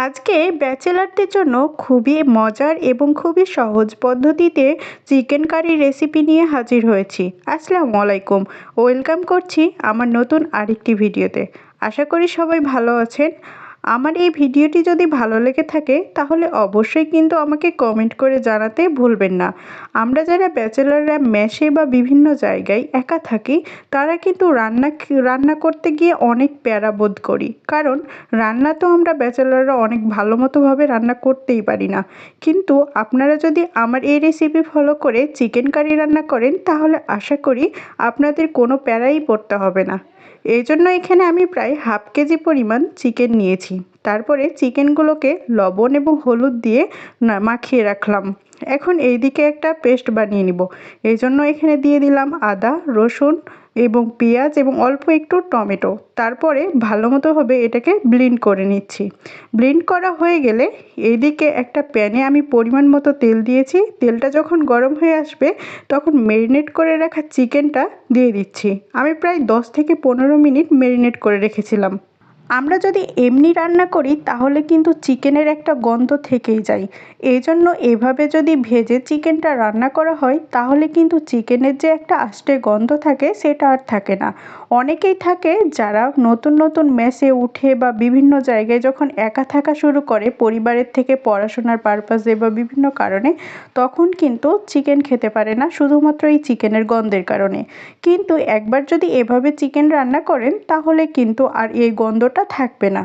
আজকে ব্যাচেলারদের জন্য খুবই মজার এবং খুবই সহজ পদ্ধতিতে চিকেন কারি রেসিপি নিয়ে হাজির হয়েছি। আসসালামু আলাইকুম। ওয়েলকাম করছি আমার নতুন আরেকটি ভিডিওতে আশা করি সবাই ভালো আছেন। আমার এই ভিডিওটি যদি ভালো লেগে থাকে, তাহলে অবশ্যই কিন্তু আমাকে কমেন্ট করে জানাতে ভুলবেন না। আমরা যারা ব্যাচেলাররা মেশে বা বিভিন্ন জায়গায় একা থাকি, তারা কিন্তু রান্না রান্না করতে গিয়ে অনেক প্যারা বোধ করি। কারণ রান্না তো আমরা ব্যাচেলাররা অনেক ভালো মতোভাবে রান্না করতেই পারি না। কিন্তু আপনারা যদি আমার এই রেসিপি ফলো করে চিকেন কারি রান্না করেন, তাহলে আশা করি আপনাদের কোনো প্যারাই পড়তে হবে না। এই জন্য এখানে আমি প্রায় হাফ কেজি পরিমাণ চিকেন নিয়েছি। তারপরে চিকেনগুলোকে লবণ এবং হলুদ দিয়ে মাখিয়ে রাখলাম। এখন এই দিকে একটা পেস্ট বানিয়ে নিব। এই জন্য এখানে দিয়ে দিলাম আদা, রসুন এবং পেঁয়াজ এবং অল্প একটু টমেটো। তারপরে ভালো মতোভাবে এটাকে ব্লিন্ড করে নিচ্ছি। ব্লিন্ড করা হয়ে গেলে এইদিকে একটা প্যানে আমি পরিমাণ মতো তেল দিয়েছি। তেলটা যখন গরম হয়ে আসবে, তখন ম্যারিনেট করে রাখা চিকেনটা দিয়ে দিচ্ছি। আমি প্রায় দশ থেকে পনেরো মিনিট ম্যারিনেট করে রেখেছিলাম। আমরা যদি এমনি রান্না করি, তাহলে কিন্তু চিকেনের একটা গন্ধ থেকেই যায়। এই জন্য এভাবে যদি ভেজে চিকেনটা রান্না করা হয়, তাহলে কিন্তু চিকেনের যে একটা আষ্টে গন্ধ থাকে, সেটা আর থাকে না। অনেকেই থাকে যারা নতুন নতুন মেসে উঠে বা বিভিন্ন জায়গায় যখন একা থাকা শুরু করে, পরিবারের থেকে পড়াশোনার পারপাসে বা বিভিন্ন কারণে, তখন কিন্তু চিকেন খেতে পারে না, শুধুমাত্র এই চিকেনের গন্ধের কারণে। কিন্তু একবার যদি এভাবে চিকেন রান্না করেন, তাহলে কিন্তু আর এই গন্ধটা থাকবে না।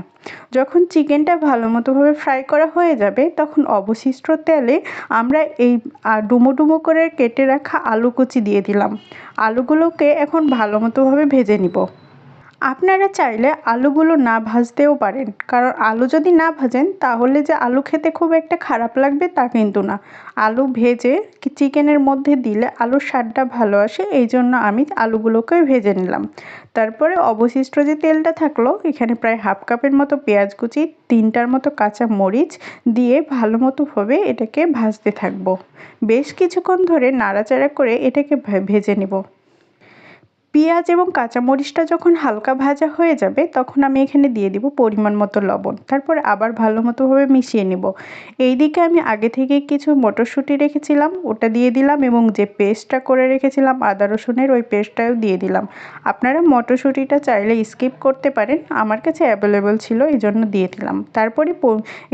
যখন চিকেনটা ভালো মতোভাবে ফ্রাই করা হয়ে যাবে, তখন অবশিষ্ট তেলে আমরা এই ডুমো ডুমো করে কেটে রাখা আলু কুচি দিয়ে দিলাম। আলুগুলোকে এখন ভালো মতোভাবে ভেজে নিব। আপনারা চাইলে আলুগুলো না ভাজতেও পারেন। কারণ আলু যদি না ভাজেন, তাহলে যে আলু খেতে খুব একটা খারাপ লাগবে তা কিন্তু না। আলু ভেজে চিকেনের মধ্যে দিলে আলুর স্বাদটা ভালো আসে এই জন্য আমি আলুগুলোকে ভেজে নিলাম। তারপরে অবশিষ্ট যে তেলটা থাকল, এখানে প্রায় হাফ কাপের মতো পেঁয়াজ কুচি, তিনটার মতো কাঁচা মরিচ দিয়ে ভালো মতোভাবে এটাকে ভাজতে থাকব। বেশ কিছুক্ষণ ধরে নাড়াচাড়া করে এটাকে ভেজে নেব। পেঁয়াজ এবং কাঁচামরিচটা যখন হালকা ভাজা হয়ে যাবে, তখন আমি এখানে দিয়ে দিব পরিমাণ মতো লবণ। তারপর আবার ভালো মতোভাবে মিশিয়ে নেব। এই দিকে আমি আগে থেকে কিছু মটরশুঁটি রেখেছিলাম, ওটা দিয়ে দিলাম এবং যে পেস্টটা করে রেখেছিলাম, আদা রসুনের, ওই পেস্টটাও দিয়ে দিলাম। আপনারা মটরশুঁটিটা চাইলে স্কিপ করতে পারেন, আমার কাছে অ্যাভেলেবল ছিল, এই জন্য দিয়ে দিলাম। তারপরে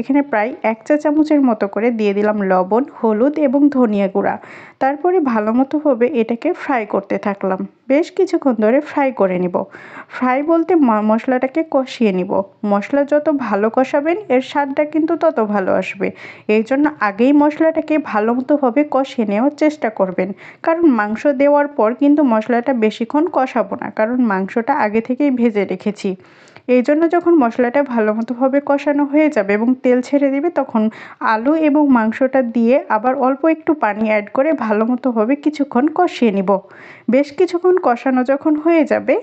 এখানে প্রায় এক চা চামচের মতো করে দিয়ে দিলাম লবণ, হলুদ এবং ধনিয়া গুঁড়া। তারপরে ভালো মতোভাবে এটাকে ফ্রাই করতে থাকলাম। বেশ কিছুক্ষণ ধরে ফ্রাই করে নিব। ফ্রাই বলতে মশলাটাকে কষিয়ে নিব। মশলা যত ভালো কষাবেন, এর স্বাদটা কিন্তু তত ভালো আসবে। এই জন্য আগেই মশলাটাকে ভালো মতোভাবে কষিয়ে নেওয়ার চেষ্টা করবেন। কারণ মাংস দেওয়ার পর কিন্তু মশলাটা বেশিক্ষণ কষাবো না, কারণ মাংসটা আগে থেকেই ভেজে রেখেছি। এই জন্য যখন মশলাটা ভালো মতোভাবে কষানো হয়ে যাবে এবং তেল ছেড়ে দিবে, তখন আলু এবং মাংসটা দিয়ে আবার অল্প একটু পানি অ্যাড করে ভালো মতোভাবে কিছুক্ষণ কষিয়ে নিব। বেশ কিছুক্ষণ কষানো যখন হয়ে যাবে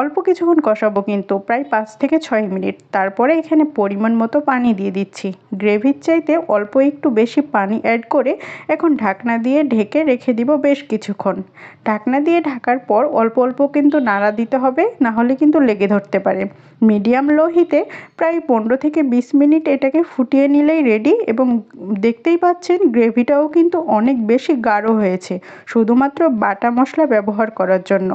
অল্প কিছুক্ষণ কষাবো কিন্তু, প্রায় পাঁচ থেকে ছয় মিনিট। তারপরে এখানে পরিমাণ মতো পানি দিয়ে দিচ্ছি। গ্রেভির চাইতে অল্প একটু বেশি পানি অ্যাড করে এখন ঢাকনা দিয়ে ঢেকে রেখে দিব বেশ কিছুক্ষণ। ঢাকনা দিয়ে ঢাকার পর অল্প অল্প কিন্তু নাড়া দিতে হবে, না হলে কিন্তু লেগে ধরতে পারে। মিডিয়াম লো হিতে প্রায় পনেরো থেকে বিশ মিনিট এটাকে ফুটিয়ে নিলেই রেডি এবং দেখতেই পাচ্ছেন গ্রেভিটাও কিন্তু অনেক বেশি গাঢ় হয়েছে, শুধুমাত্র বাটা মশলা ব্যবহার করার জন্য।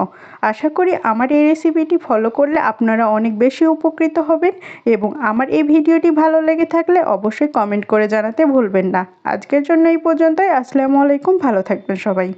আশা করি আমার এই রেসিপিটি ফলো করলে আপনারা অনেক বেশি উপকৃত হবেন এবং আমার এই ভিডিওটি ভালো লেগে থাকলে অবশ্যই কমেন্ট করে জানাতে ভুলবেন না। আজকের জন্য এই পর্যন্তই। আসসালামু আলাইকুম। ভালো থাকবেন সবাই।